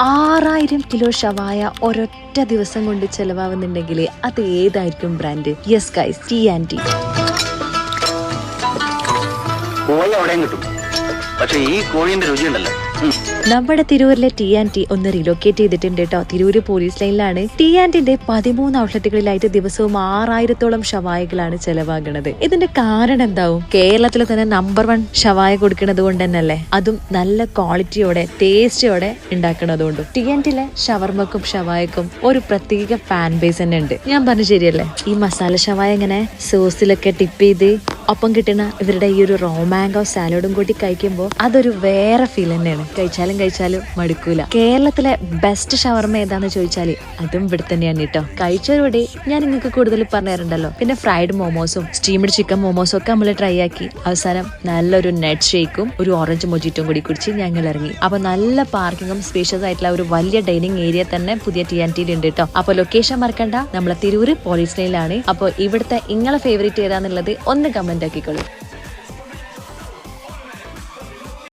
ആറായിരം കിലോ ഷവായ ഒരൊറ്റ ദിവസം കൊണ്ട് ചെലവാകുന്നുണ്ടെങ്കിൽ അത് ഏതായിരിക്കും brand yes guys T and T കോഴി അവിടെയും കിട്ടും. പക്ഷെ ഈ കോഴിന്റെ രുചി ഉണ്ടല്ലോ. നമ്മുടെ തിരൂരിലെ ടി ആൻഡ് ടി ഒന്ന് റിലൊക്കേറ്റ് ചെയ്തിട്ടുണ്ട് കേട്ടോ തിരൂര് പോലീസ് ലൈനിലാണ് ടി ആൻഡ് ടിന്റെ പതിമൂന്ന് ഔട്ട്ലെറ്റുകളിലായിട്ട് ദിവസവും ആറായിരത്തോളം ഷവായകളാണ് ചെലവാകുന്നത്. ഇതിന്റെ കാരണം എന്താവും? കേരളത്തിലെ തന്നെ നമ്പർ വൺ ഷവായ കൊടുക്കുന്നത് കൊണ്ട് തന്നെയല്ലേ? അതും നല്ല ക്വാളിറ്റിയോടെ ടേസ്റ്റോടെ ഉണ്ടാക്കുന്നതുകൊണ്ടും ടി ആൻഡ് ടിയിലെ ഷവർമക്കും ഷവായക്കും ഒരു പ്രത്യേക ഫാൻ ബേസ് തന്നെ ഉണ്ട്. ഞാൻ പറഞ്ഞു ശരിയല്ലേ? ഈ മസാല ഷവായ ഇങ്ങനെ സോസിലൊക്കെ ടിപ്പ് ചെയ്ത് ഒപ്പം കിട്ടുന്ന ഇവരുടെ ഈ ഒരു റോമാങ്കോ സാലഡും കൂട്ടി കഴിക്കുമ്പോൾ അതൊരു വേറെ ഫീൽ തന്നെയാണ്. കഴിച്ചാലും കഴിച്ചാലും മടുക്കൂല. കേരളത്തിലെ ബെസ്റ്റ് ഷവർമ ഏതാന്ന് ചോദിച്ചാൽ അതും ഇവിടെ തന്നെയാണ് കേട്ടോ. കഴിച്ചവരോടെ ഞാൻ നിങ്ങൾക്ക് കൂടുതൽ പറഞ്ഞു തരണ്ടല്ലോ പിന്നെ ഫ്രൈഡ് മോമോസും സ്റ്റീംഡ് ചിക്കൻ മോമോസും ഒക്കെ നമ്മൾ ട്രൈ ആക്കി അവസാനം നല്ലൊരു നെറ്റ് ഷേക്കും ഒരു ഓറഞ്ച് മൊജിറ്റും കൂടി കുടിച്ച് ഞങ്ങൾ ഇറങ്ങി. അപ്പൊ നല്ല പാർക്കിങ്ങും സ്പേഷ്യസ് ആയിട്ടുള്ള ഒരു വലിയ ഡൈനിങ് ഏരിയ തന്നെ പുതിയ ടി ആൻ ടിയിൽ ഉണ്ട് കേട്ടോ. അപ്പൊ ലൊക്കേഷൻ മറക്കണ്ട. നമ്മളെ തിരൂര് പോലീസ് ലൈനിലാണ് അപ്പോൾ ഇവിടുത്തെ നിങ്ങളെ ഫേവറേറ്റ് ഏതാന്നുള്ളത് ഒന്ന് കമന്റ് ആക്കിക്കോളൂ